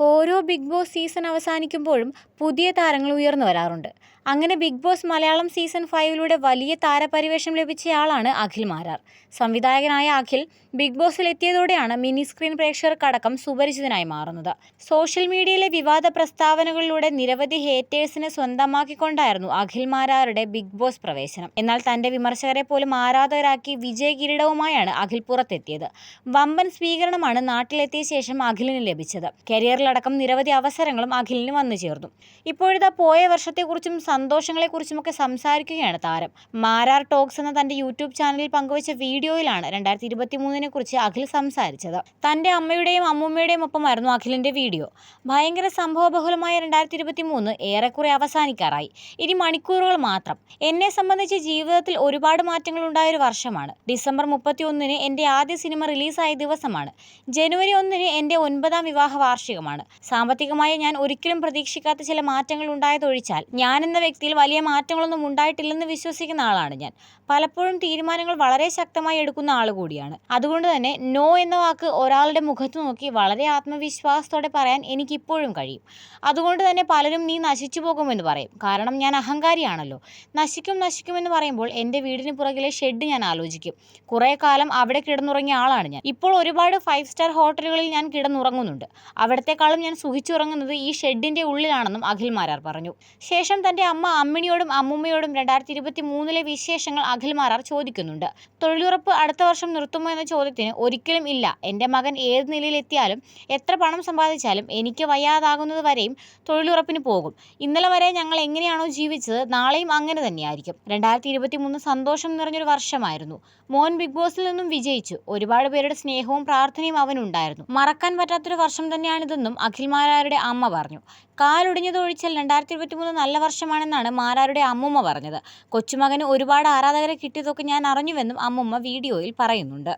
ഓരോ big boss season അവസാനിക്കുമ്പോഴും പുതിയ താരങ്ങൾ ഉയർന്നു വരാറുണ്ട്. അങ്ങനെ ബിഗ് ബോസ് മലയാളം സീസൺ ഫൈവിലൂടെ വലിയ താരപരിവേഷം ലഭിച്ചയാളാണ് അഖിൽ മാരാർ. സംവിധായകനായ അഖിൽ ബിഗ് ബോസിൽ എത്തിയതോടെയാണ് മിനി സ്ക്രീൻ പ്രേക്ഷകർക്കടക്കം സുപരിചിതനായി മാറുന്നത്. സോഷ്യൽ മീഡിയയിലെ വിവാദ പ്രസ്താവനകളിലൂടെ നിരവധി ഹേറ്റേഴ്സിനെ സ്വന്തമാക്കിക്കൊണ്ടായിരുന്നു അഖിൽ മാരാരുടെ ബിഗ് ബോസ് പ്രവേശനം. എന്നാൽ തന്റെ വിമർശകരെ പോലും ആരാധകരാക്കി വിജയ കിരീടവുമായാണ് അഖിൽ പുറത്തെത്തിയത്. വമ്പൻ സ്വീകരണമാണ് നാട്ടിലെത്തിയ ശേഷം അഖിലിന് ലഭിച്ചത്. കരിയറിലടക്കം നിരവധി അവസരങ്ങളും അഖിലിന് വന്നു ചേർന്നു. ഇപ്പോഴത്തെ പോയ വർഷത്തെക്കുറിച്ചും സന്തോഷങ്ങളെക്കുറിച്ചുമൊക്കെ സംസാരിക്കുകയാണ് താരം. മാരാർ ടോക്സ് എന്ന തന്റെ യൂട്യൂബ് ചാനലിൽ പങ്കുവച്ച വീഡിയോയിലാണ് രണ്ടായിരത്തി ഇരുപത്തി മൂന്നിനെ കുറിച്ച് അഖിൽ സംസാരിച്ചത്. തന്റെ അമ്മയുടെയും അമ്മൂമ്മയുടെയും ഒപ്പമായിരുന്നു അഖിലിന്റെ വീഡിയോ. ഭയങ്കര സംഭവബഹുലമായ രണ്ടായിരത്തി ഇരുപത്തി മൂന്ന് ഏറെക്കുറെ അവസാനിക്കാറായി. ഇനി മണിക്കൂറുകൾ മാത്രം. എന്നെ സംബന്ധിച്ച് ജീവിതത്തിൽ ഒരുപാട് മാറ്റങ്ങൾ ഉണ്ടായ ഒരു വർഷമാണ്. ഡിസംബർ മുപ്പത്തി ഒന്നിന് എന്റെ ആദ്യ സിനിമ റിലീസായ ദിവസമാണ്. ജനുവരി ഒന്നിന് എന്റെ ഒൻപതാം വിവാഹ വാർഷികമാണ്. സാമ്പത്തികമായി ഞാൻ ഒരിക്കലും പ്രതീക്ഷിക്കാത്ത ചില മാറ്റങ്ങൾ ഉണ്ടായതൊഴിച്ചാൽ ഞാൻ എന്ന വ്യക്തിയിൽ വലിയ മാറ്റങ്ങളൊന്നും ഉണ്ടായിട്ടില്ലെന്ന് വിശ്വസിക്കുന്ന ആളാണ് ഞാൻ. പലപ്പോഴും തീരുമാനങ്ങൾ വളരെ ശക്തമായി എടുക്കുന്ന ആൾ കൂടിയാണ്. അതുകൊണ്ട് തന്നെ നോ എന്ന വാക്ക് ഒരാളുടെ മുഖത്ത് നോക്കി വളരെ ആത്മവിശ്വാസത്തോടെ പറയാൻ എനിക്കിപ്പോഴും കഴിയും. അതുകൊണ്ട് തന്നെ പലരും നീ നശിച്ചു പോകുമെന്ന് പറയും. കാരണം ഞാൻ അഹങ്കാരിയാണല്ലോ. നശിക്കും നശിക്കുമെന്ന് പറയുമ്പോൾ എന്റെ വീടിന് പുറകിലെ ഷെഡ് ഞാൻ ആലോചിക്കും. കുറേ കാലം അവിടെ കിടന്നുറങ്ങിയ ആളാണ് ഞാൻ. ഇപ്പോൾ ഒരുപാട് ഫൈവ് സ്റ്റാർ ഹോട്ടലുകളിൽ ഞാൻ കിടന്നുറങ്ങുന്നുണ്ട്. അവിടത്തെക്കാളും ഞാൻ സുഖിച്ചുറങ്ങുന്നത് ഈ ഷെഡിന്റെ ഉള്ളിലാണെന്നും അഖിൽ മാരാർ പറഞ്ഞു. ശേഷം തന്റെ അമ്മ അമ്മിണിയോടും അമ്മുമ്മയോടും രണ്ടായിരത്തി ഇരുപത്തി മൂന്നിലെ വിശേഷങ്ങൾ അഖിൽ മാരാർ ചോദിക്കുന്നുണ്ട്. തൊഴിലുറപ്പ് അടുത്ത വർഷം നിർത്തുമോ എന്ന ചോദ്യത്തിന് ഒരിക്കലും ഇല്ല. എന്റെ മകൻ ഏത് നിലയിലെത്തിയാലും എത്ര പണം സമ്പാദിച്ചാലും എനിക്ക് വയ്യാതാകുന്നത് വരെയും തൊഴിലുറപ്പിന് പോകും. ഇന്നലെ വരെ ഞങ്ങൾ എങ്ങനെയാണോ ജീവിച്ചത് നാളെയും അങ്ങനെ തന്നെയായിരിക്കും. രണ്ടായിരത്തി ഇരുപത്തി മൂന്ന് സന്തോഷം നിറഞ്ഞൊരു വർഷമായിരുന്നു. മോൻ ബിഗ് ബോസിൽ നിന്നും വിജയിച്ചു. ഒരുപാട് പേരുടെ സ്നേഹവും പ്രാർത്ഥനയും അവനുണ്ടായിരുന്നു. മറക്കാൻ പറ്റാത്തൊരു വർഷം തന്നെയാണിതെന്നും അഖിൽ മാരാരുടെ അമ്മ പറഞ്ഞു. കാലൊടിഞ്ഞതൊഴിച്ചാൽ രണ്ടായിരത്തി ഇരുപത്തി മൂന്ന് നല്ല വർഷമാണെന്നാണ് മാരാരുടെ അമ്മുമ്മ പറഞ്ഞത്. കൊച്ചുമകന് ഒരുപാട് ആരാധകരെ കിട്ടിയതൊക്കെ ഞാൻ അറിഞ്ഞുവെന്നും അമ്മുമ്മ വീഡിയോയിൽ പറയുന്നുണ്ട്.